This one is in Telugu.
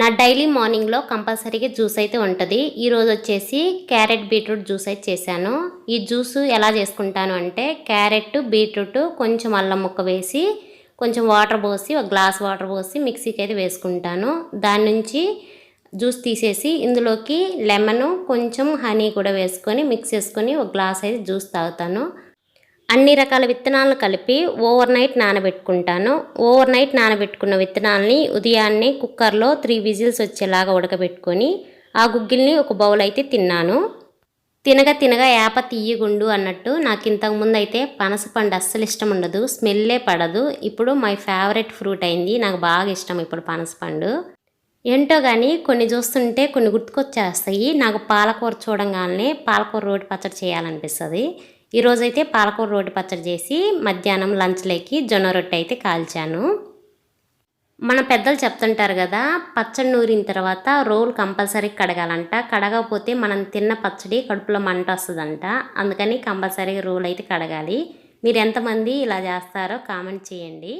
నా డైలీ మార్నింగ్లో కంపల్సరీగా జ్యూస్ అయితే ఉంటుంది. ఈరోజు వచ్చేసి క్యారెట్ బీట్రూట్ జ్యూస్ అయితే చేశాను. ఈ జ్యూస్ ఎలా చేసుకుంటాను అంటే క్యారెట్ బీట్రూట్ కొంచెం అల్లం ముక్క వేసి కొంచెం వాటర్ పోసి ఒక గ్లాస్ వాటర్ పోసి మిక్సీకి అయితే వేసుకుంటాను. దాని నుంచి జ్యూస్ తీసేసి ఇందులోకి లెమన్ కొంచెం హనీ కూడా వేసుకొని మిక్స్ చేసుకొని ఒక గ్లాస్ అయితే జ్యూస్ తాగుతాను. అన్ని రకాల విత్తనాలను కలిపి ఓవర్ నైట్ నానబెట్టుకుంటాను. ఓవర్ నైట్ నానబెట్టుకున్న విత్తనాలని ఉదయాన్నే కుక్కర్లో త్రీ విజిల్స్ వచ్చేలాగా ఉడకబెట్టుకొని ఆ గుగ్గిల్ని ఒక బౌల్ అయితే తిన్నాను. తినగా తినగా యాప తీయగుండు అన్నట్టు నాకు ఇంతకుముందు అయితే పనస పండు అస్సలు ఇష్టం ఉండదు స్మెల్లే పడదు. ఇప్పుడు మై ఫేవరెట్ ఫ్రూట్ అయింది నాకు బాగా ఇష్టం ఇప్పుడు పనస పండు. ఏంటో కానీ కొన్ని చూస్తుంటే కొన్ని గుర్తుకొచ్చేస్తాయి. నాకు పాలకూర చూడంగానే పాలకూర రోటి పచ్చడి చేయాలనిపిస్తుంది. ఈరోజైతే పాలకూర రోటి పచ్చడి చేసి మధ్యాహ్నం లంచ్లోకి జొన్న రొట్టె అయితే కాల్చాను. మన పెద్దలు చెప్తుంటారు కదా పచ్చడి నూరిన తర్వాత రోల్ కంపల్సరీ కడగాలంట. కడగకపోతే మనం తిన్న పచ్చడి కడుపులో మంట వస్తుందంట. అందుకని కంపల్సరీ రోల్ అయితే కడగాలి. మీరు ఎంతమంది ఇలా చేస్తారో కామెంట్ చేయండి.